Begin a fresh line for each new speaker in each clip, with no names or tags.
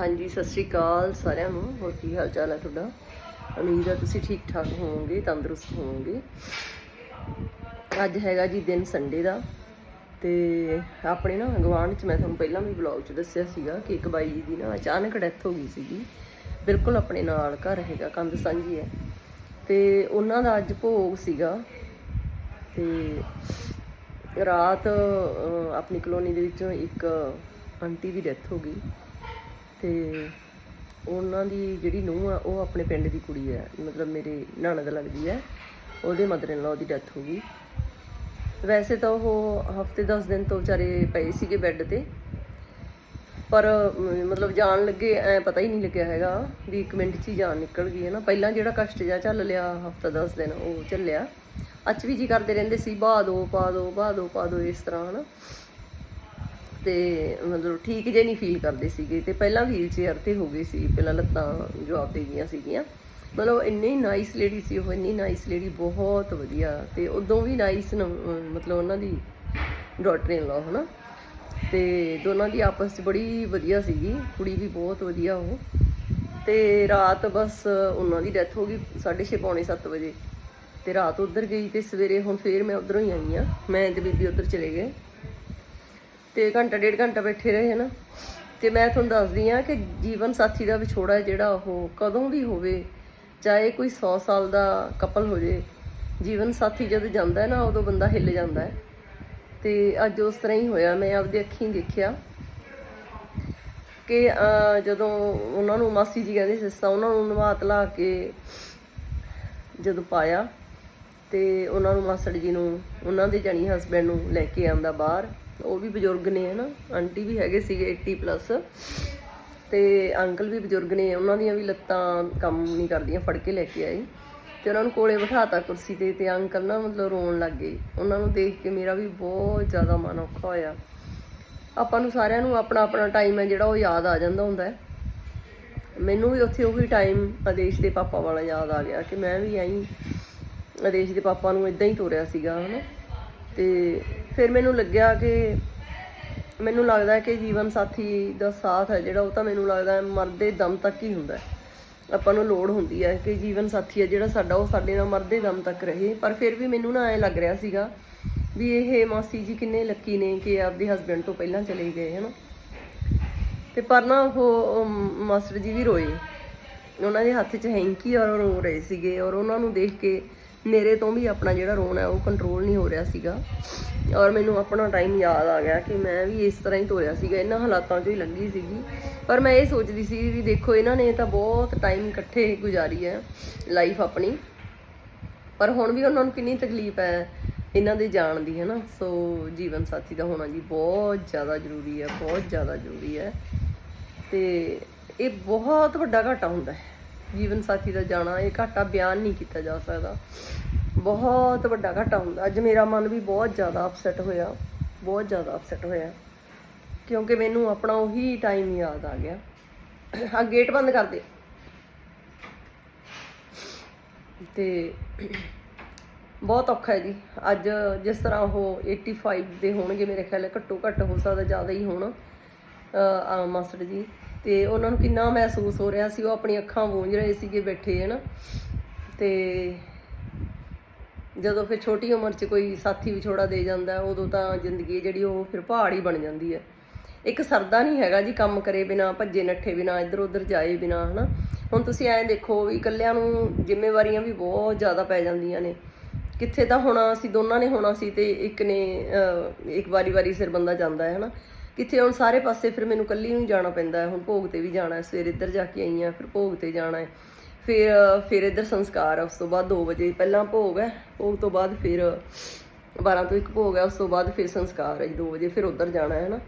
ਹਾਂਜੀ, ਸਤਿ ਸ਼੍ਰੀ ਅਕਾਲ ਸਾਰਿਆਂ ਨੂੰ। ਹੋਰ ਕੀ ਹਾਲ ਚਾਲ ਹੈ ਤੁਹਾਡਾ? ਉਮੀਦ ਹੈ ਤੁਸੀਂ ਠੀਕ ਠਾਕ ਹੋਵੋਗੇ, ਤੰਦਰੁਸਤ ਹੋਵੋਗੇ। ਅੱਜ ਹੈਗਾ ਜੀ ਦਿਨ ਸੰਡੇ ਦਾ ਤੇ ਆਪਣੇ ਨਾ ਗਵਾਂਢ ਚ ਮੈਂ ਤੁਹਾਨੂੰ ਪਹਿਲਾਂ ਵੀ ਵਲੌਗ ਚ ਦੱਸਿਆ ਸੀਗਾ ਕਿ ਇੱਕ ਬਾਈ ਜੀ ਦੀ ਨਾ ਅਚਾਨਕ ਡੈਥ ਹੋ ਗਈ ਸੀਗੀ। ਬਿਲਕੁਲ ਆਪਣੇ ਨਾਲ ਘਰ ਹੈਗਾ, ਕੰਧ ਸਾਂਝੀ ਹੈ। ਤੇ ਉਹਨਾਂ ਦਾ ਅੱਜ ਭੋਗ ਸੀਗਾ ਤੇ ਰਾਤ ਆਪਣੀ ਕਲੋਨੀ ਦੇ ਵਿੱਚੋਂ ਇੱਕ ਆਂਟੀ ਦੀ ਡੈਥ ਹੋ ਗਈ। ਤੇ ਉਹਨਾਂ ਦੀ ਜਿਹੜੀ ਨੂੰਹ ਆ, ਉਹ ਆਪਣੇ ਪਿੰਡ ਦੀ ਕੁੜੀ ਹੈ ਮਤਲਬ ਮੇਰੇ ਨਣਦ ਲੱਗਦੀ ਹੈ ਉਹਦੇ ਮਦਰ ਇਨ ਲਾ ਦੀ ਡੈਥ ਹੋ ਗਈ। ਵੈਸੇ ਤਾਂ ਉਹ ਹਫ਼ਤੇ 10 ਦਿਨ ਤੋਂ ਵਿਚਾਰੇ ਪਏ ਸੀਗੇ ਬੈੱਡ ਤੇ। ਪਰ ਮਤਲਬ ਜਾਣ ਲੱਗੇ, ਐ ਪਤਾ ਹੀ ਨਹੀਂ ਲੱਗਿਆ ਹੈਗਾ ਵੀ 1 ਮਿੰਟ 'ਚ ਹੀ ਜਾਨ ਨਿਕਲ ਗਈ ਹੈ ਨਾ। ਪਹਿਲਾਂ ਜਿਹੜਾ ਕਸ਼ਟ ਜਿਹਾ ਚੱਲ ਲਿਆ, ਹਫਤਾ 10 ਦਿਨ ਉਹ ਚੱਲਿਆ। ਅੱਜ ਵੀ ਜੀ ਕਰਦੇ ਰਹਿੰਦੇ ਸੀ, ਬਾਹ ਦੋ, ਪਾ ਦੋ, ਬਾਹ ਦੋ, ਪਾ ਦੋ ਇਸ ਤਰ੍ਹਾਂ, ਹਨਾ। ਤੇ ਮਤਲਬ ਠੀਕ ਜੇ ਨਹੀਂ ਫੀਲ ਕਰਦੇ ਸੀਗੇ। ਤੇ ਪਹਿਲਾਂ ਵੀਲ ਚੇਅਰ ਤੇ ਹੋ ਗਏ ਸੀ, ਪਹਿਲਾਂ ਲੱਤਾਂ ਜਵਾਬ ਦੇ ਗਈਆਂ ਸੀਗੀਆਂ। ਮਤਲਬ ਇੰਨੀ ਨਾਈਸ ਲੇਡੀ ਸੀ ਉਹ, ਇੰਨੀ ਨਾਈਸ ਲੇਡੀ ਬਹੁਤ ਵਧੀਆ। ਤੇ ਉਦੋਂ ਵੀ ਨਾਈਸ ਮਤਲਬ ਉਹਨਾਂ ਦੀ ਡਾਟਰ ਇਨ ਲਾ ਹਨਾ? ਤੇ ਦੋਨਾਂ ਦੀ ਆਪਸ 'ਚ ਬੜੀ ਵਧੀਆ ਸੀਗੀ। ਕੁੜੀ ਵੀ ਬਹੁਤ ਵਧੀਆ ਉਹ। ਤੇ ਰਾਤ ਬਸ ਉਹਨਾਂ ਦੀ ਡੈਥ ਹੋ ਗਈ 6:30 ਪੌਣੇ 7 ਵਜੇ। ਤੇ ਰਾਤ ਉਧਰ ਗਈ ਤੇ ਸਵੇਰੇ ਹੁਣ ਫੇਰ ਮੈਂ ਉਧਰੋਂ ਹੀ ਆਈ ਆ ਮੈਂ ਤੇ ਬੀਬੀ ਉਧਰ ਚਲੇ ਗਏ। ਤੇ ਘੰਟਾ, ਡੇਢ ਘੰਟਾ ਬੈਠੇ ਰਹੇ ਨਾ ਤੇ ਮੈਂ ਤੁਹਾਨੂੰ ਦੱਸਦੀ ਆ ਕਿ ਜੀਵਨ ਸਾਥੀ ਦਾ ਵਿਛੋੜਾ ਜਿਹੜਾ ਉਹ ਕਦੋਂ ਵੀ ਹੋਵੇ, ਚਾਹੇ ਕੋਈ 100 ਸਾਲ ਦਾ ਕਪਲ ਹੋ ਜੇ, ਜੀਵਨ ਸਾਥੀ ਜਦ ਜਾਂਦਾ ਨਾ, ਉਦੋਂ ਬੰਦਾ ਹਿੱਲ ਜਾਂਦਾ ਹੈ। ਤੇ ਅੱਜ ਉਸ ਤਰ੍ਹਾਂ ਹੀ ਹੋਇਆ, ਮੈਂ ਆਪਦੀ ਅੱਖੀਂ ਦੇਖਿਆ ਕਿ ਜਦੋਂ ਉਹਨਾਂ ਨੂੰ ਮਾਸੀ ਜੀ ਕਹਿੰਦੇ ਸਿਸਤਾ ਉਹਨਾਂ ਨੂੰ ਨਵਾ ਲਾ ਕੇ ਜਦੋਂ ਪਾਇਆ ਤੇ ਉਹਨਾਂ ਨੂੰ ਮਾਸੜ ਜੀ ਨੂੰ, ਉਹਨਾਂ ਦੇ ਜਾਨੀ ਹਸਬੰਡ ਨੂੰ ਲੈ ਕੇ ਆਂਦਾ ਬਾਹਰ। ਉਹ ਵੀ ਬਜ਼ੁਰਗ ਨੇ, ਹਨਾ? ਆਂਟੀ ਵੀ ਹੈਗੇ ਸੀਗੇ 80 ਪਲੱਸ ਤੇ ਅੰਕਲ ਵੀ ਬਜ਼ੁਰਗ ਨੇ, ਉਹਨਾਂ ਦੀਆਂ ਵੀ ਲੱਤਾਂ ਕੰਮ ਨਹੀਂ ਕਰਦੀਆਂ, ਫੜ ਕੇ ਲੈ ਕੇ ਆਏ। ਤੇ ਉਹਨਾਂ ਨੂੰ ਕੋਲੇ ਬਿਠਾਤਾ ਕੁਰਸੀ ਤੇ ਤੇ ਅੰਕਲ ਨਾ ਮਤਲਬ ਰੋਣ ਲੱਗ ਗਏ। ਉਹਨਾਂ ਨੂੰ ਦੇਖ ਕੇ ਮੇਰਾ ਵੀ ਬਹੁਤ ਜ਼ਿਆਦਾ ਮਨ ਔਖਾ ਹੋਇਆ। ਆਪਾਂ ਨੂੰ ਸਾਰਿਆਂ ਨੂੰ ਆਪਣਾ ਆਪਣਾ ਟਾਈਮ ਹੈ, ਜਿਹੜਾ ਉਹ ਯਾਦ ਆ ਜਾਂਦਾ ਹੁੰਦਾ ਹੈ। ਮੈਨੂੰ ਵੀ ਉੱਥੇ ਉਹੀ ਟਾਈਮ ਆਦੇਸ਼ ਦੇ ਪਾਪਾ ਵਾਲਾ ਯਾਦ ਆ ਗਿਆ ਕਿ ਮੈਂ ਵੀ ਐਂ ਆਦੇਸ਼ ਦੇ ਪਾਪਾ ਨੂੰ ਇਦਾਂ ਹੀ ਤੋਰਿਆ ਸੀਗਾ, ਹਨਾ? ਤੇ ਫਿਰ ਮੈਨੂੰ ਲੱਗਿਆ ਕਿ ਮੈਨੂੰ ਲੱਗਦਾ ਹੈ ਕਿ ਜੀਵਨ ਸਾਥੀ ਦਾ ਸਾਥ ਹੈ ਜਿਹੜਾ, ਉਹ ਤਾਂ ਮੈਨੂੰ ਲੱਗਦਾ ਹੈ ਮਰਦੇ ਦਮ ਤੱਕ ਹੀ ਹੁੰਦਾ ਹੈ। ਆਪਾਂ ਨੂੰ ਲੋੜ ਹੁੰਦੀ ਹੈ ਕਿ ਜੀਵਨ ਸਾਥੀ ਹੈ ਜਿਹੜਾ ਸਾਡਾ, ਉਹ ਸਾਡੇ ਨਾਲ ਮਰਦੇ ਦਮ ਤੱਕ ਰਹੇ। ਪਰ ਫਿਰ ਵੀ ਮੈਨੂੰ ਨਾ ਐ ਲੱਗ ਰਿਹਾ ਸੀਗਾ ਵੀ ਇਹ ਮਾਸੀ ਜੀ ਕਿੰਨੇ ਲੱਕੀ ਨੇ ਕਿ ਆਪਦੇ ਹਸਬੰਡ ਤੋਂ ਪਹਿਲਾਂ ਚਲੇ ਗਏ, ਹਨਾ? ਤੇ ਪਰ ਨਾ ਉਹ ਮਾਸਟਰ ਜੀ ਵੀ ਰੋਏ। ਉਹਨਾਂ ਦੇ ਹੱਥ 'ਚ ਹੈਂਕੀ ਔਰ ਰੋ ਰਹੇ ਸੀਗੇ ਔਰ ਉਹਨਾਂ ਨੂੰ ਦੇਖ ਕੇ ਮੇਰੇ ਤੋਂ ਵੀ ਆਪਣਾ ਜਿਹੜਾ ਰੋਣਾ ਹੈ, ਉਹ ਕੰਟਰੋਲ ਨਹੀਂ ਹੋ ਰਿਹਾ ਸੀਗਾ। ਔਰ ਮੈਨੂੰ ਆਪਣਾ ਟਾਈਮ ਯਾਦ ਆ ਗਿਆ ਕਿ ਮੈਂ ਵੀ ਇਸ ਤਰ੍ਹਾਂ ਹੀ ਤੋਰਿਆ ਸੀਗਾ। ਇਹਨਾਂ ਹਾਲਾਤਾਂ 'ਚੋਂ ਹੀ ਲੰਘੀ ਸੀਗੀ। ਪਰ ਮੈਂ ਇਹ ਸੋਚਦੀ ਸੀ ਵੀ ਦੇਖੋ, ਇਹਨਾਂ ਨੇ ਤਾਂ ਬਹੁਤ ਟਾਈਮ ਇਕੱਠੇ ਗੁਜ਼ਾਰੀ ਹੈ ਲਾਈਫ ਆਪਣੀ। ਪਰ ਹੁਣ ਵੀ ਉਹਨਾਂ ਨੂੰ ਕਿੰਨੀ ਤਕਲੀਫ ਹੈ, ਇਹਨਾਂ ਦੇ ਜਾਣ ਦੀ, ਹੈ ਨਾ? ਸੋ ਜੀਵਨ ਸਾਥੀ ਦਾ ਹੋਣਾ ਜੀ ਬਹੁਤ ਜ਼ਿਆਦਾ ਜ਼ਰੂਰੀ ਹੈ, ਬਹੁਤ ਜ਼ਿਆਦਾ ਜ਼ਰੂਰੀ ਹੈ। ਤੇ ਇਹ ਬਹੁਤ ਵੱਡਾ ਘਾਟਾ ਹੁੰਦਾ ਹੈ। ਜੀਵਨ ਸਾਥੀ ਦਾ ਜਾਣਾ, ਇਹ ਘਾਟਾ ਬਿਆਨ ਨਹੀਂ ਕੀਤਾ ਜਾ ਸਕਦਾ। ਬਹੁਤ ਵੱਡਾ ਘਾਟਾ ਹੁੰਦਾ। ਅੱਜ ਮੇਰਾ ਮਨ ਵੀ ਬਹੁਤ ਜ਼ਿਆਦਾ ਅਪਸੈਟ ਹੋਇਆ। ਬਹੁਤ ਜ਼ਿਆਦਾ ਅਪਸੈਟ ਹੋਇਆ। ਕਿਉਂਕਿ ਮੈਨੂੰ ਆਪਣਾ ਉਹੀ ਟਾਈਮ ਯਾਦ ਆ ਗਿਆ। ਆ ਗੇਟ ਬੰਦ ਕਰ ਦੇ। ਤੇ ਬਹੁਤ ਔਖਾ ਹੈ ਜੀ। ਅੱਜ ਜਿਸ ਤਰ੍ਹਾਂ ਉਹ 85 ਦੇ ਹੋਣਗੇ ਮੇਰੇ ਖਿਆਲ ਘੱਟੋ ਘੱਟ ਹੋ ਸਕਦਾ ਜ਼ਿਆਦਾ ਹੀ ਹੋਣ। ਮਾਸਟਰ ਜੀ। ਤੇ ਉਹਨਾਂ ਨੂੰ ਕਿੰਨਾ ਮਹਿਸੂਸ ਹੋ ਰਿਹਾ ਸੀ, ਉਹ ਆਪਣੀ ਅੱਖਾਂ ਪੂੰਝ ਰਹੇ ਸੀਗੇ ਬੈਠੇ, ਹਨ? ਤੇ ਜਦੋਂ ਫਿਰ ਛੋਟੀ ਉਮਰ 'ਚ ਕੋਈ ਸਾਥੀ ਵਿਛੋੜਾ ਦੇ ਜਾਂਦਾ, ਉਦੋਂ ਤਾਂ ਜ਼ਿੰਦਗੀ ਜਿਹੜੀ, ਉਹ ਫਿਰ ਪਹਾੜ ਹੀ ਬਣ ਜਾਂਦੀ ਹੈ। ਇੱਕ ਸਰਦਾ ਨਹੀਂ ਹੈਗਾ ਜੀ ਕੰਮ ਕਰੇ ਬਿਨਾ, ਭੱਜੇ ਨੱਠੇ ਬਿਨਾ ਇੱਧਰ ਉੱਧਰ ਜਾਏ ਬਿਨਾ, ਹਨਾ? ਹੁਣ ਤੁਸੀਂ ਐਂ ਦੇਖੋ ਵੀ ਇਕੱਲਿਆਂ ਨੂੰ ਜ਼ਿੰਮੇਵਾਰੀਆਂ ਵੀ ਬਹੁਤ ਜ਼ਿਆਦਾ ਪੈ ਜਾਂਦੀਆਂ ਨੇ। ਕਿੱਥੇ ਤਾਂ ਹੋਣਾ ਸੀ, ਦੋਨਾਂ ਨੇ ਹੋਣਾ ਸੀ ਤੇ ਇੱਕ ਨੇ ਇੱਕ ਵਾਰੀ ਵਾਰੀ ਸਿਰ ਬੰਦਾ ਜਾਂਦਾ ਹੈ, ਹਨਾ? ਕਿੱਥੇ ਹੁਣ ਸਾਰੇ ਪਾਸੇ ਫਿਰ ਮੈਨੂੰ ਇਕੱਲੀ ਨੂੰ ਜਾਣਾ ਪੈਂਦਾ ਹੁਣ ਭੋਗ ਤੇ ਵੀ ਜਾਣਾ ਹੈ। ਸਵੇਰੇ ਇੱਧਰ ਜਾ ਕੇ ਆਈ ਹਾਂ, ਫਿਰ ਭੋਗ ਤੇ ਜਾਣਾ ਹੈ। ਫਿਰ ਫਿਰ ਇੱਧਰ ਸੰਸਕਾਰ ਹੈ। ਉਸ ਤੋਂ ਬਾਅਦ 2 ਵਜੇ ਪਹਿਲਾਂ ਭੋਗ ਹੈ। ਭੋਗ ਤੋਂ ਬਾਅਦ ਫਿਰ 12 ਤੋਂ ਇੱਕ ਭੋਗ ਹੈ। ਉਸ ਤੋਂ ਬਾਅਦ ਫਿਰ ਸੰਸਕਾਰ ਹੈ 2 ਵਜੇ। ਫਿਰ ਉੱਧਰ ਜਾਣਾ ਹੈ ਨਾ।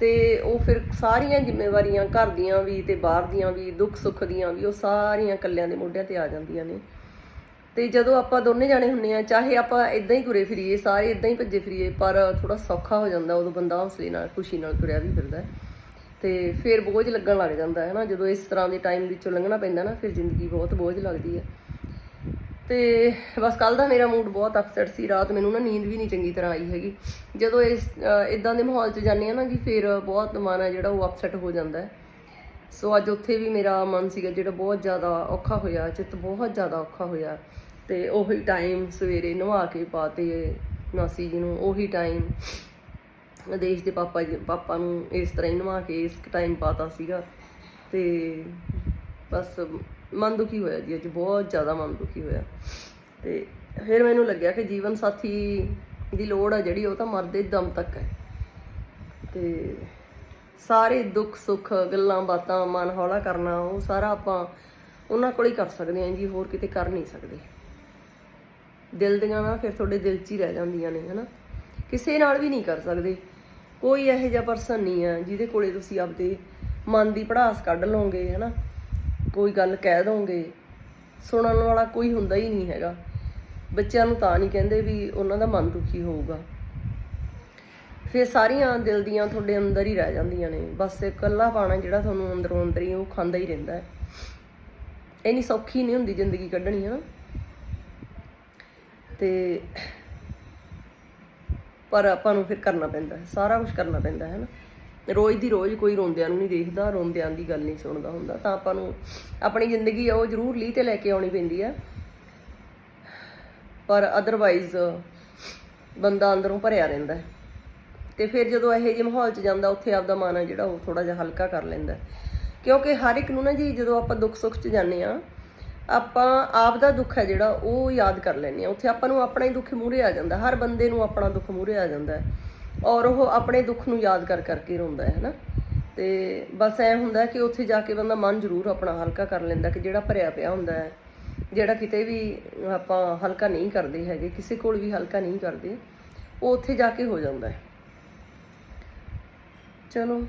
ਤੇ ਉਹ ਫਿਰ ਸਾਰੀਆਂ ਜ਼ਿੰਮੇਵਾਰੀਆਂ ਘਰ ਦੀਆਂ ਵੀ ਤੇ ਬਾਹਰ ਦੀਆਂ ਵੀ, ਦੁੱਖ ਸੁੱਖ ਦੀਆਂ ਵੀ, ਉਹ ਸਾਰੀਆਂ ਕੱਲਿਆਂ ਦੇ ਮੋਢਿਆਂ ਤੇ ਆ ਜਾਂਦੀਆਂ ਨੇ। ਤੇ ਜਦੋਂ ਆਪਾਂ ਦੋਨੇ ਜਾਣੇ ਹੁੰਨੇ ਆ, ਚਾਹੇ ਆਪਾਂ ਇਦਾਂ ਹੀ ਤੁਰੇ ਫਿਰੀਏ, ਸਾਰੇ ਇਦਾਂ ਹੀ ਭੱਜੇ ਫਿਰੀਏ, ਪਰ ਥੋੜਾ ਸੌਖਾ ਹੋ ਜਾਂਦਾ ਉਦੋਂ ਬੰਦਾ ਹੌਸਲੇ ਨਾਲ, ਖੁਸ਼ੀ ਨਾਲ ਤੁਰਿਆ ਵੀ ਫਿਰਦਾ ਹੈ। ਤੇ ਫਿਰ ਬੋਝ ਲੱਗਣ ਲੱਗ ਜਾਂਦਾ ਹੈ ਨਾ, ਜਦੋਂ ਇਸ ਤਰ੍ਹਾਂ ਦੇ ਟਾਈਮ ਵਿੱਚੋਂ ਲੰਘਣਾ ਪੈਂਦਾ ਨਾ, ਫਿਰ ਜ਼ਿੰਦਗੀ ਬਹੁਤ ਬੋਝ ਲੱਗਦੀ ਹੈ। ਤੇ ਬਸ ਕੱਲ ਦਾ ਮੇਰਾ ਮੂਡ ਬਹੁਤ ਅਪਸੈਟ ਸੀ, ਰਾਤ ਮੈਨੂੰ ਨਾ ਨੀਂਦ ਵੀ ਨਹੀਂ ਚੰਗੀ ਤਰ੍ਹਾਂ ਆਈ ਹੈਗੀ। ਜਦੋਂ ਇਸ ਇਦਾਂ ਦੇ ਮਾਹੌਲ 'ਚ ਜਾਂਦੇ ਆ ਨਾ ਕਿ ਫਿਰ ਬਹੁਤ ਮਨ ਹੈ ਜਿਹੜਾ ਉਹ ਅਪਸੈਟ ਹੋ ਜਾਂਦਾ ਹੈ। ਸੋ ਅੱਜ ਉੱਥੇ ਵੀ ਮੇਰਾ ਮਨ ਸੀਗਾ ਜਿਹੜਾ ਬਹੁਤ ਜ਼ਿਆਦਾ ਔਖਾ ਹੋਇਆ, ਚਿੱਤ ਬਹੁਤ ਜ਼ਿਆਦਾ ਔਖਾ ਹੋਇਆ। ਤੇ ਉਹੀ ਟਾਈਮ ਸਵੇਰੇ ਨਵਾ ਕੇ ਪਾਤੇ ਮਾਸੀ ਜੀ ਨੂੰ ਉਹੀ ਟਾਈਮ ਆਦੇਸ਼ ਦੇ ਪਾਪਾ ਜੀ, ਪਾਪਾ ਨੂੰ ਇਸ ਤਰ੍ਹਾਂ ਹੀ ਨਵਾ ਕੇ ਇਸ ਟਾਈਮ ਪਾਤਾ ਸੀਗਾ। ਤੇ ਬਸ ਮਨ ਦੁਖੀ ਹੋਇਆ ਜੀ, ਅੱਜ ਬਹੁਤ ਜ਼ਿਆਦਾ ਮਨ ਦੁਖੀ ਹੋਇਆ। ਤੇ ਫਿਰ ਮੈਨੂੰ ਲੱਗਿਆ ਕਿ ਜੀਵਨ ਸਾਥੀ ਦੀ ਲੋੜ ਆ ਜਿਹੜੀ, ਉਹ ਤਾਂ ਮਰਦੇ ਦਮ ਤੱਕ ਹੈ। ਤੇ ਸਾਰੇ ਦੁੱਖ ਸੁੱਖ ਗੱਲਾਂ ਬਾਤਾਂ ਮਨ ਹੌਲਾ ਕਰਨਾ, ਉਹ ਸਾਰਾ ਆਪਾਂ ਉਹਨਾਂ ਕੋਲ ਹੀ ਕਰ ਸਕਦੇ ਹਾਂ ਜੀ, ਹੋਰ ਕਿਤੇ ਕਰ ਨਹੀਂ ਸਕਦੇ। ਦਿਲ ਦੀਆਂ ਨਾ ਫਿਰ ਤੁਹਾਡੇ ਦਿਲ 'ਚ ਹੀ ਰਹਿ ਜਾਂਦੀਆਂ ਨੇ, ਹਨਾ? ਕਿਸੇ ਨਾਲ ਵੀ ਨਹੀਂ ਕਰ ਸਕਦੇ। ਕੋਈ ਇਹੋ ਜਿਹਾ ਪਰਸਨ ਨਹੀਂ ਹੈ ਜਿਹਦੇ ਕੋਲੇ ਤੁਸੀਂ ਆਪਦੇ ਮਨ ਦੀ ਪੜਾਸ ਕੱਢ ਲਓਗੇ, ਹਨਾ? ਕੋਈ ਗੱਲ ਕਹਿ ਦੋਗੇ। ਸੁਣਨ ਵਾਲਾ ਕੋਈ ਹੁੰਦਾ ਹੀ ਨਹੀਂ ਹੈਗਾ। ਬੱਚਿਆਂ ਨੂੰ ਤਾਂ ਨਹੀਂ ਕਹਿੰਦੇ ਵੀ ਉਹਨਾਂ ਦਾ ਮਨ ਦੁਖੀ ਹੋਊਗਾ। ਫਿਰ ਸਾਰੀਆਂ ਦਿਲ ਦੀਆਂ ਤੁਹਾਡੇ ਅੰਦਰ ਹੀ ਰਹਿ ਜਾਂਦੀਆਂ ਨੇ। ਬਸ ਇਕੱਲਾ ਪਾਣਾ ਜਿਹੜਾ ਤੁਹਾਨੂੰ ਅੰਦਰੋਂ ਅੰਦਰ ਹੀ ਉਹ ਖਾਂਦਾ ਹੀ ਰਹਿੰਦਾ ਹੈ। ਇੰਨੀ ਸੌਖੀ ਨਹੀਂ ਹੁੰਦੀ ਜ਼ਿੰਦਗੀ ਕੱਢਣੀ, ਹਨਾ? ਤੇ ਪਰ ਆਪਾਂ ਨੂੰ ਫਿਰ ਕਰਨਾ ਪੈਂਦਾ ਹੈ, ਸਾਰਾ ਕੁਝ ਕਰਨਾ ਪੈਂਦਾ ਹੈ ਨਾ। ਰੋਜ਼ ਦੀ ਰੋਜ਼ ਕੋਈ ਰੋਂਦਿਆਂ ਨੂੰ ਨਹੀਂ ਦੇਖਦਾ, ਰੋਂਦਿਆਂ ਦੀ ਗੱਲ ਨਹੀਂ ਸੁਣਦਾ ਹੁੰਦਾ, ਤਾਂ ਆਪਾਂ ਨੂੰ ਆਪਣੀ ਜ਼ਿੰਦਗੀ ਆ ਉਹ ਜ਼ਰੂਰ ਲੀਹ ਤੇ ਲੈ ਕੇ ਆਉਣੀ ਪੈਂਦੀ ਆ ਪਰ ਅਦਰਵਾਈਜ਼ ਬੰਦਾ ਅੰਦਰੋਂ ਭਰਿਆ ਰਹਿੰਦਾ ਹੈ। ਤੇ ਫਿਰ ਜਦੋਂ ਇਹੋ ਜਿਹੇ ਮਾਹੌਲ 'ਚ ਜਾਂਦਾ, ਉੱਥੇ ਆਪਦਾ ਮਨ ਹੈ ਜਿਹੜਾ ਉਹ ਥੋੜਾ ਜਿਹਾ ਹਲਕਾ ਕਰ ਲੈਂਦਾ ਕਿਉਂਕਿ ਹਰ ਇੱਕ ਨੂੰ ਨਾ ਜੀ ਜਦੋਂ ਆਪਾਂ ਦੁੱਖ ਸੁੱਖ 'ਚ ਜਾਂਦੇ ਆ ਆਪਾਂ ਆਪ ਦਾ ਦੁੱਖ ਹੈ ਜਿਹੜਾ, ਉਹ ਯਾਦ ਕਰ ਲੈਂਦੇ ਆ ਉੱਥੇ ਆਪਾਂ ਨੂੰ ਆਪਣਾ ਹੀ ਦੁੱਖ ਮੂਹਰੇ ਆ ਜਾਂਦਾ। ਹਰ ਬੰਦੇ ਨੂੰ ਆਪਣਾ ਦੁੱਖ ਮੂਹਰੇ ਆ ਜਾਂਦਾ ਔਰ ਉਹ ਆਪਣੇ ਦੁੱਖ ਨੂੰ ਯਾਦ ਕਰ ਕਰਕੇ ਰੋਂਦਾ ਹੈ, ਹਨਾ? ਤੇ ਬਸ ਐ ਹੁੰਦਾ ਕਿ ਉੱਥੇ ਜਾ ਕੇ ਬੰਦਾ ਮਨ ਜ਼ਰੂਰ ਆਪਣਾ ਹਲਕਾ ਕਰ ਲੈਂਦਾ ਕਿ ਜਿਹੜਾ ਭਰਿਆ ਪਿਆ ਹੁੰਦਾ ਹੈ, ਜਿਹੜਾ ਕਿਤੇ ਵੀ ਆਪਾਂ ਹਲਕਾ ਨਹੀਂ ਕਰਦੇ ਹੈਗੇ, ਕਿਸੇ ਕੋਲ ਵੀ ਹਲਕਾ ਨਹੀਂ ਕਰਦੇ, ਉਹ ਉੱਥੇ ਜਾ ਕੇ ਹੋ ਜਾਂਦਾ ਹੈ। ਚਲੋ।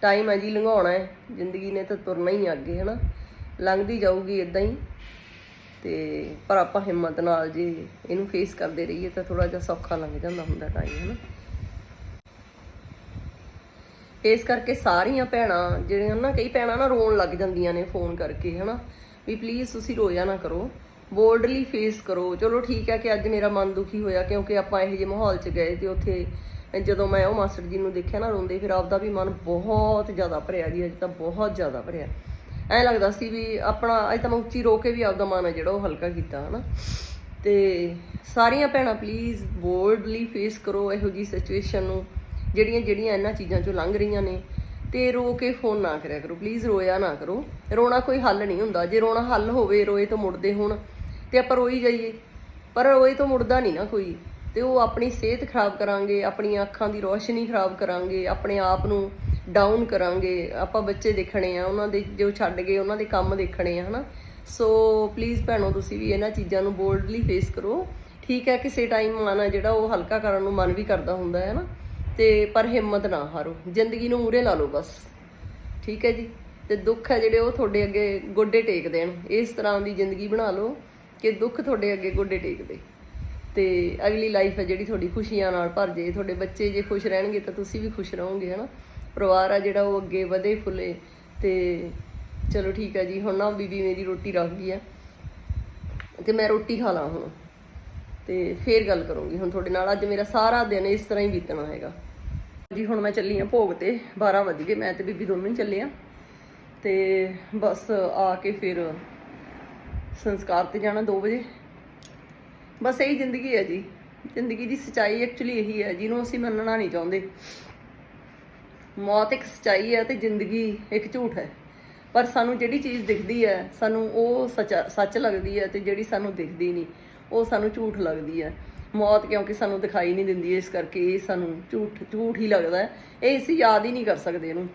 ਟਾਈਮ ਹੈ ਜੀ, ਲੰਘਾਉਣਾ ਹੈ। ਜ਼ਿੰਦਗੀ ਨੇ ਤਾਂ ਤੁਰਨਾ ਹੀ ਹੈ ਨਾ ਲੰਘਦੀ ਜਾਊਗੀ ਇਦਾਂ ਹੀ। ਤੇ ਪਰ ਆਪਾਂ ਹਿੰਮਤ ਨਾਲ ਜੇ ਇਹਨੂੰ ਫੇਸ ਕਰਦੇ ਰਹੀਏ ਤਾਂ ਥੋੜਾ ਜਿਹਾ ਸੌਖਾ ਲੰਘ ਜਾਂਦਾ ਹੁੰਦਾ ਟਾਈਮ ਹਨਾ। ਇਸ ਕਰਕੇ ਸਾਰੀਆਂ ਭੈਣਾਂ ਜਿਹੜੀਆਂ ਨਾ, ਕਈ ਭੈਣਾਂ ਨਾ ਰੋਣ ਲੱਗ ਜਾਂਦੀਆਂ ਨੇ ਫੋਨ ਕਰਕੇ, ਹਨਾ। ਵੀ ਪਲੀਜ਼ ਤੁਸੀਂ ਰੋਇਆ ਨਾ ਕਰੋ। ਬੋਲਡਲੀ ਫੇਸ ਕਰੋ। ਚਲੋ ਠੀਕ ਹੈ ਕਿ ਅੱਜ ਮੇਰਾ ਮਨ ਦੁਖੀ ਹੋਇਆ ਕਿਉਂਕਿ ਆਪਾਂ ਇਹੋ ਜਿਹੇ ਮਾਹੌਲ 'ਚ ਗਏ ਤੇ ਉੱਥੇ ਜਦੋਂ ਮੈਂ ਉਹ ਮਾਸਟਰ ਜੀ ਨੂੰ ਦੇਖਿਆ ਨਾ ਰੋਂਦੇ, ਫਿਰ ਆਪਦਾ ਵੀ ਮਨ ਬਹੁਤ ਜ਼ਿਆਦਾ ਭਰਿਆ ਜੀ, ਅੱਜ ਤਾਂ ਬਹੁਤ ਜ਼ਿਆਦਾ ਭਰਿਆ। ਐਂ ਲੱਗਦਾ ਸੀ ਵੀ ਆਪਣਾ, ਅੱਜ ਤਾਂ ਮੈਂ ਉੱਚੀ ਰੋ ਕੇ ਵੀ ਆਪਦਾ ਮਨ ਹੈ ਜਿਹੜਾ ਉਹ ਹਲਕਾ ਕੀਤਾ, ਹਨਾ। ਤੇ ਸਾਰੀਆਂ ਭੈਣਾਂ ਪਲੀਜ਼ ਬੋਲਡਲੀ ਫੇਸ ਕਰੋ ਇਹੋ ਜੀ ਸਿਚੁਏਸ਼ਨ ਨੂੰ, ਜਿਹੜੀਆਂ ਜਿਹੜੀਆਂ ਇਹਨਾਂ ਚੀਜ਼ਾਂ ਚੋਂ ਲੰਘ ਰਹੀਆਂ ਨੇ। ਤੇ ਰੋ ਕੇ ਫੋਨ ਨਾ ਕਰਿਆ ਕਰੋ ਪਲੀਜ਼ ਰੋਇਆ ਨਾ ਕਰੋ। ਰੋਣਾ ਕੋਈ ਹੱਲ ਨਹੀਂ ਹੁੰਦਾ। ਜੇ ਰੋਣਾ ਹੱਲ ਹੋਵੇ, ਰੋਏ ਤੋਂ ਮੁੜਦੇ ਹੋਣ। ਤੇ ਆਪਾਂ ਰੋਈ ਜਾਈਏ। ਪਰ ਰੋਏ ਤੋਂ ਮੁੜਦਾ ਨਹੀਂ ਨਾ ਕੋਈ। ਤੇ ਉਹ ਆਪਣੀ ਸਿਹਤ ਖਰਾਬ ਕਰਾਂਗੇ, ਆਪਣੀਆਂ ਅੱਖਾਂ ਦੀ ਰੋਸ਼ਨੀ ਖਰਾਬ ਕਰਾਂਗੇ, ਆਪਣੇ ਆਪ ਨੂੰ ਡਾਊਨ ਕਰਾਂਗੇ, ਆਪਾਂ ਬੱਚੇ ਦੇਖਣੇ ਆ, ਉਹਨਾਂ ਦੇ ਜੋ ਛੱਡ ਗਏ, ਉਹਨਾਂ ਦੇ ਕੰਮ ਦੇਖਣੇ ਆ, ਹਨਾ। ਸੋ ਪਲੀਜ਼ ਭੈਣੋ, ਤੁਸੀਂ ਵੀ ਇਹਨਾਂ ਚੀਜ਼ਾਂ ਨੂੰ ਬੋਲਡਲੀ ਫੇਸ ਕਰੋ। ਠੀਕ ਹੈ, ਕਿਸੇ ਟਾਈਮ ਮਨ ਆ ਜਿਹੜਾ ਉਹ ਹਲਕਾ ਕਰਨ ਨੂੰ ਮਨ ਵੀ ਕਰਦਾ ਹੁੰਦਾ ਹੈ ਨਾ। ਤੇ ਪਰ ਹਿੰਮਤ ਨਾ ਹਾਰੋ, ਜ਼ਿੰਦਗੀ ਨੂੰ ਮੂਰੇ ਲਾ ਲਓ ਬਸ। ਠੀਕ ਹੈ ਜੀ? ਤੇ ਦੁੱਖ ਹੈ ਜਿਹੜੇ ਉਹ ਤੁਹਾਡੇ ਅੱਗੇ ਗੋਡੇ ਟੇਕ ਦੇਣ। ਇਸ ਤਰ੍ਹਾਂ ਦੀ ਜ਼ਿੰਦਗੀ ਬਣਾ ਲਓ ਕਿ ਦੁੱਖ ਤੁਹਾਡੇ ਅੱਗੇ ਗੋਡੇ ਟੇਕ ਦੇ। ਤੇ ਅਗਲੀ ਲਾਈਫ ਹੈ ਜਿਹੜੀ ਤੁਹਾਡੀ ਖੁਸ਼ੀਆਂ ਨਾਲ ਭਰ ਜੇ ਤੁਹਾਡੇ ਬੱਚੇ ਜੇ ਖੁਸ਼ ਰਹਿਣਗੇ ਤਾਂ ਤੁਸੀਂ ਵੀ ਖੁਸ਼ ਰਹੋਗੇ, ਹਨਾ। ਪਰਿਵਾਰ ਆ ਜਿਹੜਾ ਉਹ ਅੱਗੇ ਵਧੇ ਫੁੱਲੇ ਤੇ ਚਲੋ ਠੀਕ ਹੈ ਜੀ, ਹੁਣ ਨਾ ਬੀਬੀ ਮੇਰੀ ਰੋਟੀ ਰੱਖ ਗਈ ਹੈ ਤੇ ਮੈਂ ਰੋਟੀ ਖਾ ਲਾਂ ਹੁਣ ਤੇ ਫੇਰ ਗੱਲ ਕਰੂੰਗੀ ਹੁਣ ਤੁਹਾਡੇ ਨਾਲ। ਅੱਜ ਮੇਰਾ ਸਾਰਾ ਦਿਨ ਇਸ ਤਰ੍ਹਾਂ ਹੀ ਬੀਤਣਾ ਹੈਗਾ। ਜੀ, ਹੁਣ ਮੈਂ ਚੱਲੀ ਆ ਭੋਗ ਤੇ 12 ਵਜ ਗਏ, ਮੈਂ ਤੇ ਬੀਬੀ ਦੋਨੋਂ ਹੀ ਚੱਲੇ ਆ। ਤੇ ਬਸ ਆ ਕੇ ਫਿਰ ਸੰਸਕਾਰ ਤੇ ਜਾਣਾ 2 ਵਜੇ। ਬਸ ਇਹੀ ਜ਼ਿੰਦਗੀ ਹੈ ਜੀ। ਜ਼ਿੰਦਗੀ ਦੀ ਸਚਾਈ ਐਕਚੁਅਲੀ ਇਹੀ ਹੈ ਜਿਹਨੂੰ ਅਸੀਂ ਮੰਨਣਾ ਨਹੀਂ ਚਾਹੁੰਦੇ। ਮੌਤ ਇੱਕ ਸਚਾਈ ਹੈ ਤੇ ਜ਼ਿੰਦਗੀ ਇੱਕ ਝੂਠ ਹੈ। ਪਰ ਸਾਨੂੰ ਜਿਹੜੀ ਚੀਜ਼ ਦਿਖਦੀ ਹੈ, ਸਾਨੂੰ ਉਹ ਸੱਚ ਸੱਚ ਲੱਗਦੀ ਹੈ ਤੇ ਜਿਹੜੀ ਸਾਨੂੰ ਦਿਖਦੀ ਨਹੀਂ, ਉਹ ਸਾਨੂੰ ਝੂਠ ਲੱਗਦੀ ਹੈ। ਮੌਤ ਕਿਉਂਕਿ ਸਾਨੂੰ ਦਿਖਾਈ ਨਹੀਂ ਦਿੰਦੀ, ਇਸ ਕਰਕੇ ਇਹ ਸਾਨੂੰ ਝੂਠ ਝੂਠ ਹੀ ਲੱਗਦਾ ਹੈ। ਇਹ ਅਸੀਂ ਯਾਦ ਹੀ ਨਹੀਂ ਕਰ ਸਕਦੇ ਇਹਨੂੰ।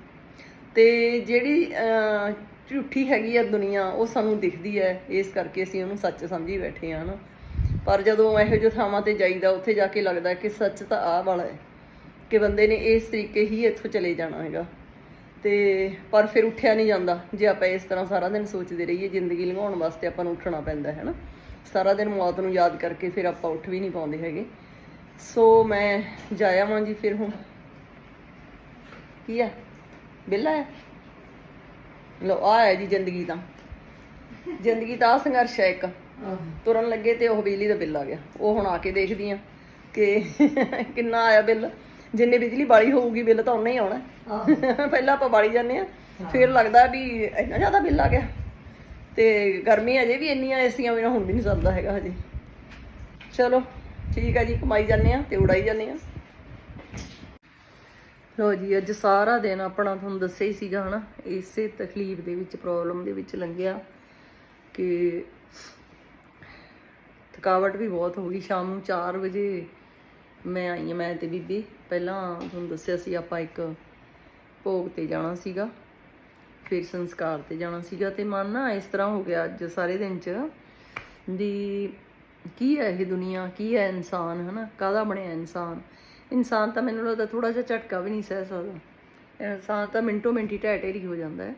ਤੇ ਜਿਹੜੀ ਝੂਠੀ ਹੈਗੀ ਆ ਦੁਨੀਆ, ਉਹ ਸਾਨੂੰ ਦਿਖਦੀ ਹੈ। ਇਸ ਕਰਕੇ ਅਸੀਂ ਉਹਨੂੰ ਸੱਚ ਸਮਝੀ ਬੈਠੇ ਆ ਨਾ। ਪਰ ਜਦੋਂ ਇਹੋ ਜਿਹੇ ਥਾਵਾਂ ਤੇ ਜਾਈਦਾ, ਉੱਥੇ ਜਾ ਕੇ ਲੱਗਦਾ ਕਿ ਸੱਚ ਤਾਂ ਆਹ ਵਾਲਾ ਹੈ। ਕਿ ਬੰਦੇ ਨੇ ਇਸ ਤਰੀਕੇ ਹੀ ਇੱਥੋਂ ਚਲੇ ਜਾਣਾ ਹੈਗਾ। ਤੇ ਪਰ ਫਿਰ ਉੱਠਿਆ ਨਹੀਂ ਜਾਂਦਾ। ਜੇ ਆਪਾਂ ਇਸ ਤਰ੍ਹਾਂ ਸਾਰਾ ਦਿਨ ਸੋਚਦੇ ਰਹੀਏ ਜ਼ਿੰਦਗੀ ਲੰਘਾਉਣ ਵਾਸਤੇ ਆਪਾਂ ਨੂੰ ਉੱਠਣਾ ਪੈਂਦਾ ਹੈ ਨਾ। ਸਾਰਾ ਦਿਨ ਮੌਤ ਨੂੰ ਯਾਦ ਕਰਕੇ ਫਿਰ ਆਪਾਂ ਉੱਠ ਵੀ ਨਹੀਂ ਪਾਉਂਦੇ ਹੈਗੇ। ਸੋ ਮੈਂ ਜਾਇਆ ਵਾਂ ਜੀ ਫਿਰ ਹੁਣ। ਕੀ ਆ ਬਿੱਲਾ ਹੈ? ਲੋ ਆ ਹੈ ਜੀ ਜ਼ਿੰਦਗੀ ਤਾਂ। ਜ਼ਿੰਦਗੀ ਤਾਂ ਸੰਘਰਸ਼ ਹੈ ਇੱਕ। ਤੁਰਨ ਲੱਗੇ ਤੇ ਉਹ ਬਿਜਲੀ ਦਾ ਬਿੱਲ ਆ ਗਿਆ। ਉਹ ਹੁਣ ਆ ਕੇ ਦੇਖਦੀ ਆ ਕਿ ਕਿੰਨਾ ਆਇਆ ਬਿੱਲ। ਜਿੰਨੇ ਬਿਜਲੀ ਬਾਲੀ ਹੋਊਗੀ ਬਿੱਲ ਤਾਂ ਉਨਾ ਹੀ ਆਉਣਾ। ਪਹਿਲਾਂ ਆਪਾਂ ਬਾਲੀ ਜਾਂਦੇ ਆ ਫਿਰ ਲੱਗਦਾ ਵੀ ਇੰਨਾ ਜ਼ਿਆਦਾ ਬਿੱਲ ਆ ਗਿਆ। ਤੇ ਗਰਮੀ ਅਜੇ ਵੀ ਇੰਨੀਆਂ ਏਸੀਆਂ ਬਿਨਾਂ ਹੁਣ ਵੀ ਨਹੀਂ ਸਰਦਾ ਹੈਗਾ ਹਜੇ। ਚਲੋ ਠੀਕ ਹੈ ਜੀ ਕਮਾਈ ਜਾਂਦੇ ਆ ਤੇ ਉਡਾਈ ਜਾਂਦੇ ਆ ਲੋ ਜੀ ਅੱਜ ਸਾਰਾ ਦਿਨ ਆਪਣਾ ਤੁਹਾਨੂੰ ਦੱਸਿਆ ਹੀ ਸੀਗਾ ਹਨਾ ਇਸੇ ਤਕਲੀਫ ਦੇ ਵਿੱਚ ਪ੍ਰੋਬਲਮ ਦੇ ਵਿੱਚ ਲੰਘਿਆ ਕਿ ਥਕਾਵਟ ਵੀ ਬਹੁਤ ਹੋ ਗਈ। ਸ਼ਾਮ ਨੂੰ 4 ਵਜੇ ਮੈਂ ਆਈ ਹਾਂ, ਮੈਂ ਤੇ ਬੀਬੀ, ਪਹਿਲਾਂ ਤੁਹਾਨੂੰ ਦੱਸਿਆ ਸੀ ਆਪਾਂ ਇੱਕ ਭੋਗ ਤੇ ਜਾਣਾ ਸੀਗਾ, ਫਿਰ ਸੰਸਕਾਰ ਤੇ ਜਾਣਾ ਸੀਗਾ ਤੇ ਮਨ ਨਾ ਇਸ ਤਰ੍ਹਾਂ ਹੋ ਗਿਆ ਅੱਜ ਸਾਰੇ ਦਿਨ ਚ ਵੀ ਕੀ ਹੈ ਇਹ ਦੁਨੀਆ, ਕੀ ਹੈ ਇਨਸਾਨ, ਹਨਾ? ਕਾਹਦਾ ਬਣਿਆ ਇਨਸਾਨ? ਇਨਸਾਨ ਤਾਂ ਮੈਨੂੰ ਲੱਗਦਾ ਥੋੜਾ ਜਿਹਾ ਝਟਕਾ ਵੀ ਨਹੀਂ ਸਹਿ ਸਕਦਾ। ਇਨਸਾਨ ਤਾਂ ਮਿੰਟੋ ਮਿੰਟੀ ਢਹਿ ਢੇਰੀ ਹੋ ਜਾਂਦਾ ਹੈ।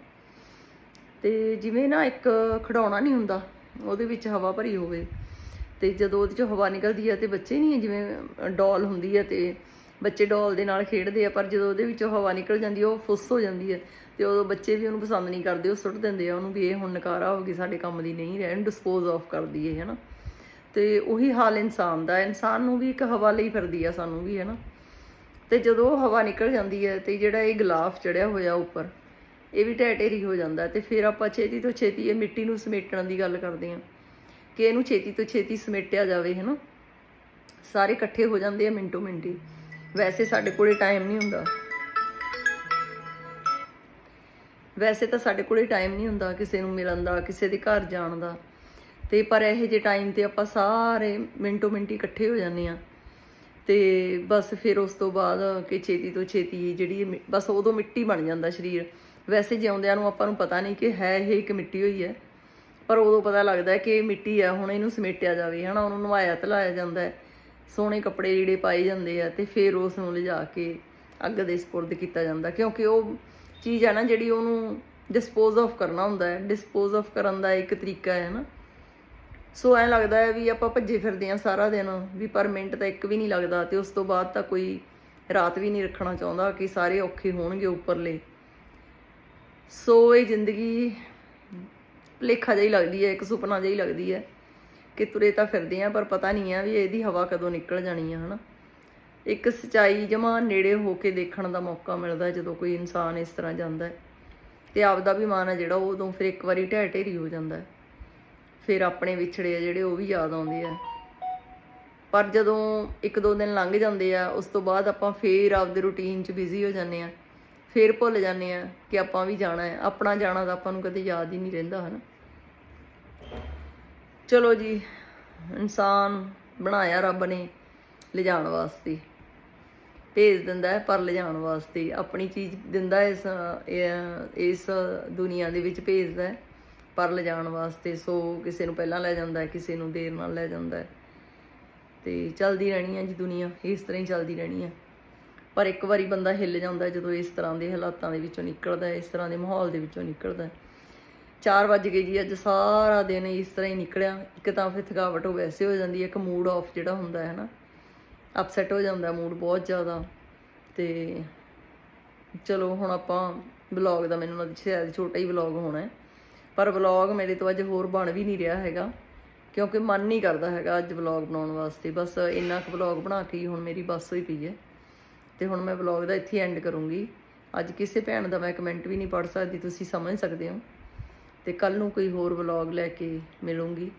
ਤੇ ਜਿਵੇਂ ਨਾ ਇੱਕ ਖਿਡੌਣਾ ਨਹੀਂ ਹੁੰਦਾ, ਉਹਦੇ ਵਿੱਚ ਹਵਾ ਭਰੀ ਹੋਵੇ ਤੇ ਜਦੋਂ ਉਹਦੇ ਚੋਂ ਹਵਾ ਨਿਕਲਦੀ ਹੈ ਤੇ ਬੱਚੇ ਨਹੀਂ ਜਿਵੇਂ ਡਾਲ ਹੁੰਦੀ ਹੈ ਤੇ ਬੱਚੇ ਡਾਲ ਦੇ ਨਾਲ ਖੇਡਦੇ ਆ, ਪਰ ਜਦੋਂ ਉਹਦੇ ਵਿੱਚੋਂ ਹਵਾ ਨਿਕਲ ਜਾਂਦੀ ਹੈ ਉਹ ਫੁੱਸ ਹੋ ਜਾਂਦੀ ਹੈ ਤੇ ਉਦੋਂ ਬੱਚੇ ਵੀ ਉਹਨੂੰ ਪਸੰਦ ਨਹੀਂ ਕਰਦੇ, ਉਹ ਸੁੱਟ ਦਿੰਦੇ ਆ, ਉਹਨੂੰ ਵੀ ਇਹ ਹੁਣ ਨਕਾਰਾ ਹੋ ਗਈ ਸਾਡੇ ਕੰਮ ਦੀ ਨਹੀਂ ਰਹਿਣ ਡਿਸਪੋਜ਼ ਆਫ ਕਰ ਦਈਏ ਹਨਾ। ਤੇ ਉਹੀ ਹਾਲ ਇਨਸਾਨ ਦਾ, ਇਨਸਾਨ ਨੂੰ ਵੀ ਇੱਕ ਹਵਾ ਲਈ ਫਿਰਦੀ ਆ ਸਾਨੂੰ ਵੀ, ਹਨਾ। ਤੇ ਜਦੋਂ ਉਹ ਹਵਾ ਨਿਕਲ ਜਾਂਦੀ ਹੈ ਤੇ ਜਿਹੜਾ ਇਹ ਗਲਾਫ ਚੜਿਆ ਹੋਇਆ ਉੱਪਰ, ਇਹ ਵੀ ਢਹਿ ਢੇਰੀ ਹੋ ਜਾਂਦਾ ਹੈ ਤੇ ਫਿਰ ਆਪਾਂ ਛੇਤੀ ਤੋਂ ਛੇਤੀ ਇਹ ਮਿੱਟੀ ਨੂੰ ਸਮੇਟਣ ਦੀ ਗੱਲ ਕਰਦੇ ਹਾਂ ਕਿ ਇਹਨੂੰ ਛੇਤੀ ਤੋਂ ਛੇਤੀ ਸਮੇਟਿਆ ਜਾਵੇ, ਹਨਾ? ਸਾਰੇ ਇਕੱਠੇ ਹੋ ਜਾਂਦੇ ਆ ਮਿੰਟੋ ਮਿੰਟੀ। ਵੈਸੇ ਸਾਡੇ ਕੋਲੇ ਟਾਈਮ ਨਹੀਂ ਹੁੰਦਾ। ਵੈਸੇ ਤਾਂ ਸਾਡੇ ਕੋਲੇ ਟਾਈਮ ਨਹੀਂ ਹੁੰਦਾ ਕਿਸੇ ਨੂੰ ਮਿਲਣ ਦਾ, ਕਿਸੇ ਦੇ ਘਰ ਜਾਣ ਦਾ। ਤੇ ਪਰ ਇਹੋ ਜਿਹੇ ਟਾਈਮ ਤੇ ਆਪਾਂ ਸਾਰੇ ਮਿੰਟੋ ਮਿੰਟੀ ਇਕੱਠੇ ਹੋ ਜਾਂਦੇ ਆ। ਤੇ ਬਸ ਫਿਰ ਉਸ ਤੋਂ ਬਾਅਦ ਕਿ ਛੇਤੀ ਤੋਂ ਛੇਤੀ ਜਿਹੜੀ ਇਹ ਬਸ ਉਦੋਂ ਮਿੱਟੀ ਬਣ ਜਾਂਦਾ ਸਰੀਰ। ਵੈਸੇ ਜਿਉਂਦਿਆਂ ਨੂੰ ਆਪਾਂ ਨੂੰ ਪਤਾ ਨਹੀਂ ਕਿ ਹੈ, ਇਹ ਇੱਕ ਮਿੱਟੀ ਹੋਈ ਹੈ। ਪਰ ਉਦੋਂ ਪਤਾ ਲੱਗਦਾ ਕਿ ਇਹ ਮਿੱਟੀ ਆ, ਹੁਣ ਇਹਨੂੰ ਸਮੇਟਿਆ ਜਾਵੇ, ਹਨਾ, ਉਹਨੂੰ ਨਵਾਇਆ ਧਲਾਇਆ ਜਾਂਦਾ ਸੋਹਣੇ ਕੱਪੜੇ ਜਿਹੜੇ ਪਾਏ ਜਾਂਦੇ ਆ ਤੇ ਫਿਰ ਉਸ ਨੂੰ ਲਿਜਾ ਕੇ ਅੱਗ ਦੇ ਸਪੁਰਦ ਕੀਤਾ ਜਾਂਦਾ, ਕਿਉਂਕਿ ਉਹ ਚੀਜ਼ ਆ ਨਾ ਜਿਹੜੀ ਉਹਨੂੰ ਡਿਸਪੋਜ਼ ਆਫ ਕਰਨਾ ਹੁੰਦਾ ਹੈ ਡਿਸਪੋਜ਼ ਆਫ ਕਰਨ ਦਾ ਇੱਕ ਤਰੀਕਾ ਹੈ ਨਾ। ਸੋ ਐਂ ਲੱਗਦਾ ਹੈ ਵੀ ਆਪਾਂ ਭੱਜੇ ਫਿਰਦੇ ਆ ਸਾਰਾ ਦਿਨ, ਵੀ ਪਰ ਮਿੰਟ ਤਾਂ ਇੱਕ ਵੀ ਨਹੀਂ ਲੱਗਦਾ ਤੇ ਉਸ ਤੋਂ ਬਾਅਦ ਤਾਂ ਕੋਈ ਰਾਤ ਵੀ ਨਹੀਂ ਰੱਖਣਾ ਚਾਹੁੰਦਾ ਕਿ ਸਾਰੇ ਔਖੇ ਹੋਣਗੇ ਉੱਪਰਲੇ। ਸੋ ਇਹ ਜ਼ਿੰਦਗੀ ਭੁਲੇਖਾ ਜਿਹੀ ਲੱਗਦੀ ਹੈ, ਇੱਕ ਸੁਪਨਾ ਜਿਹੀ ਲੱਗਦੀ ਹੈ ਕਿ ਤੁਰੇ ਤਾਂ ਫਿਰਦੇ ਆ ਪਰ ਪਤਾ ਨਹੀਂ ਆ ਵੀ ਇਹਦੀ ਹਵਾ ਕਦੋਂ ਨਿਕਲ ਜਾਣੀ ਆ, ਹਨਾ। ਇੱਕ ਸਚਾਈ ਜਮਾ ਨੇੜੇ ਹੋ ਕੇ ਦੇਖਣ ਦਾ ਮੌਕਾ ਮਿਲਦਾ ਜਦੋਂ ਕੋਈ ਇਨਸਾਨ ਇਸ ਤਰ੍ਹਾਂ ਜਾਂਦਾ ਹੈ ਤੇ ਆਪਦਾ ਵੀ ਮਨ ਹੈ ਜਿਹੜਾ, ਉਹ ਉਦੋਂ ਫਿਰ ਇੱਕ ਵਾਰੀ ਢਹਿ ਢੇਰੀ ਹੋ ਜਾਂਦਾ ਹੈ। ਫਿਰ ਆਪਣੇ ਵਿਛੜੇ ਆ ਜਿਹੜੇ, ਉਹ ਵੀ ਯਾਦ ਆਉਂਦੇ ਆ। ਪਰ ਜਦੋਂ ਇੱਕ ਦੋ ਦਿਨ ਲੰਘ ਜਾਂਦੇ ਆ, ਉਸ ਤੋਂ ਬਾਅਦ ਆਪਾਂ ਫੇਰ ਆਪਦੇ ਰੁਟੀਨ 'ਚ ਬਿਜ਼ੀ ਹੋ ਜਾਂਦੇ ਆ। ਫੇਰ ਭੁੱਲ ਜਾਂਦੇ ਆ ਕਿ ਆਪਾਂ ਵੀ ਜਾਣਾ ਹੈ। ਆਪਣਾ ਜਾਣਾ ਤਾਂ ਆਪਾਂ ਨੂੰ ਕਦੇ ਯਾਦ ਹੀ ਨਹੀਂ ਰਹਿੰਦਾ, ਹਨ? ਚਲੋ ਜੀ, ਇਨਸਾਨ ਬਣਾਇਆ ਰੱਬ ਨੇ ਲਿਜਾਣ ਵਾਸਤੇ। ਭੇਜ ਦਿੰਦਾ ਹੈ ਪਰ ਲਿਜਾਣ ਵਾਸਤੇ। ਆਪਣੀ ਚੀਜ਼ ਦਿੰਦਾ ਇਸ, ਇਹ- ਇਸ ਦੁਨੀਆ ਦੇ ਵਿੱਚ ਭੇਜਦਾ ਹੈ ਪਰ ਲਿਜਾਣ ਵਾਸਤੇ। ਸੋ ਕਿਸੇ ਨੂੰ ਪਹਿਲਾਂ ਲੈ ਜਾਂਦਾ ਹੈ, ਕਿਸੇ ਨੂੰ ਦੇਰ ਨਾਲ ਲੈ ਜਾਂਦਾ ਹੈ। ਤੇ ਚੱਲਦੀ ਰਹਿਣੀ ਹੈ ਜੀ ਦੁਨੀਆ। ਇਸ ਤਰ੍ਹਾਂ ਹੀ ਚੱਲਦੀ ਰਹਿਣੀ ਹੈ। ਪਰ ਇੱਕ ਵਾਰੀ ਬੰਦਾ ਹਿੱਲ ਜਾਂਦਾ ਜਦੋਂ ਇਸ ਤਰ੍ਹਾਂ ਦੇ ਹਾਲਾਤਾਂ ਦੇ ਵਿੱਚੋਂ ਨਿਕਲਦਾ ਇਸ ਤਰ੍ਹਾਂ ਦੇ ਮਾਹੌਲ ਦੇ ਵਿੱਚੋਂ ਨਿਕਲਦਾ ਹੈ। 4 ਵਜ ਗਏ ਜੀ, ਅੱਜ ਸਾਰਾ ਦਿਨ ਇਸ ਤਰ੍ਹਾਂ ਹੀ ਨਿਕਲਿਆ। ਇੱਕ ਤਾਂ ਫਿਰ ਥਕਾਵਟ ਹੋ ਵੈਸੇ ਹੋ ਜਾਂਦੀ ਹੈ, ਇੱਕ ਮੂਡ ਆਫ ਜਿਹੜਾ ਹੁੰਦਾ ਹੈ ਨਾ ਅਪਸੈਟ ਹੋ ਜਾਂਦਾ ਮੂਡ ਬਹੁਤ ਜ਼ਿਆਦਾ। ਤੇ ਚਲੋ ਹੁਣ ਆਪਾਂ ਵਲੌਗ ਦਾ ਮੈਨੂੰ ਲੱਗਦਾ ਸ਼ਾਇਦ ਛੋਟਾ ਹੀ ਵਲੌਗ ਹੋਣਾ ਹੈ। ਪਰ ਵਲੌਗ ਮੇਰੇ ਤੋਂ ਅੱਜ ਹੋਰ ਬਣ ਵੀ ਨਹੀਂ ਰਿਹਾ ਹੈਗਾ, ਕਿਉਂਕਿ ਮਨ ਨਹੀਂ ਕਰਦਾ ਹੈਗਾ ਅੱਜ ਵਲੌਗ ਬਣਾਉਣ ਵਾਸਤੇ। ਬਸ ਇੰਨਾ ਕੁ ਵਲੌਗ ਬਣਾ ਕੇ ਹੀ ਹੁਣ ਮੇਰੀ ਬੱਸ ਹੋਈ ਪਈ ਹੈ। ਤੇ ਹੁਣ ਮੈਂ ਵਲੌਗ ਦਾ ਇੱਥੇ ਐਂਡ ਕਰੂੰਗੀ। ਅੱਜ ਕਿਸੇ ਭੈਣ ਦਾ ਮੈਂ ਕਮੈਂਟ ਵੀ ਨਹੀਂ ਪੜ੍ਹ ਸਕਦੀ, ਤੁਸੀਂ ਸਮਝ ਸਕਦੇ ਹੋ। ਤੇ ਕੱਲ ਨੂੰ ਕੋਈ ਹੋਰ ਵਲੌਗ ਲੈ ਕੇ ਮਿਲੂੰਗੀ।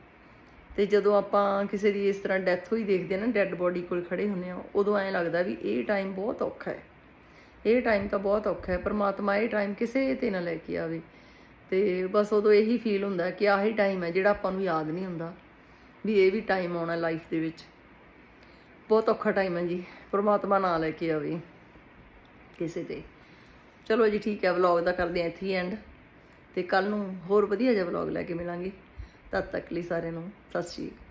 ਤੇ ਜਦੋਂ ਆਪਾਂ ਕਿਸੇ ਦੀ ਇਸ ਤਰ੍ਹਾਂ ਡੈਥ ਹੋਈ ਦੇਖਦੇ ਆ ਨਾ ਡੈੱਡ ਬੋਡੀ ਕੋਲ ਖੜੇ ਹੁੰਨੇ ਆ ਉਦੋਂ ਐਂ ਲੱਗਦਾ ਵੀ ਇਹ ਟਾਈਮ ਬਹੁਤ ਔਖਾ ਹੈ। ਇਹ ਟਾਈਮ ਤਾਂ ਬਹੁਤ ਔਖਾ ਹੈ, ਪਰਮਾਤਮਾ ਇਹ ਟਾਈਮ ਕਿਸੇ ਤੇ ਨਾ ਲੈ ਕੇ ਆਵੇ। ਤੇ ਬਸ ਉਦੋਂ ਇਹੀ ਫੀਲ ਹੁੰਦਾ ਕਿ ਆਹੀ ਟਾਈਮ ਹੈ ਜਿਹੜਾ ਆਪਾਂ ਨੂੰ ਯਾਦ ਨਹੀਂ ਹੁੰਦਾ, ਵੀ ਇਹ ਵੀ ਟਾਈਮ ਆਉਣਾ ਲਾਈਫ ਦੇ ਵਿੱਚ। ਬਹੁਤ ਔਖਾ ਟਾਈਮ ਹੈ ਜੀ, ਪਰਮਾਤਮਾ ਨਾ ਲੈ ਕੇ ਆਵੇ ਕਿਸੇ ਤੇ। ਚਲੋ ਜੀ, ਠੀਕ ਹੈ ਵਲੌਗ ਦਾ ਕਰਦੇ ਹਾਂ ਇੱਥੇ ਐਂਡ ਤੇ ਕੱਲ ਨੂੰ ਹੋਰ ਵਧੀਆ ਜਿਹਾ ਵਲੌਗ ਲੈ ਕੇ ਮਿਲਾਂਗੇ। ਤਦ ਤੱਕ ਲਈ ਸਾਰਿਆਂ ਨੂੰ, ਸਤਿ ਸ਼੍ਰੀ ਅਕਾਲ।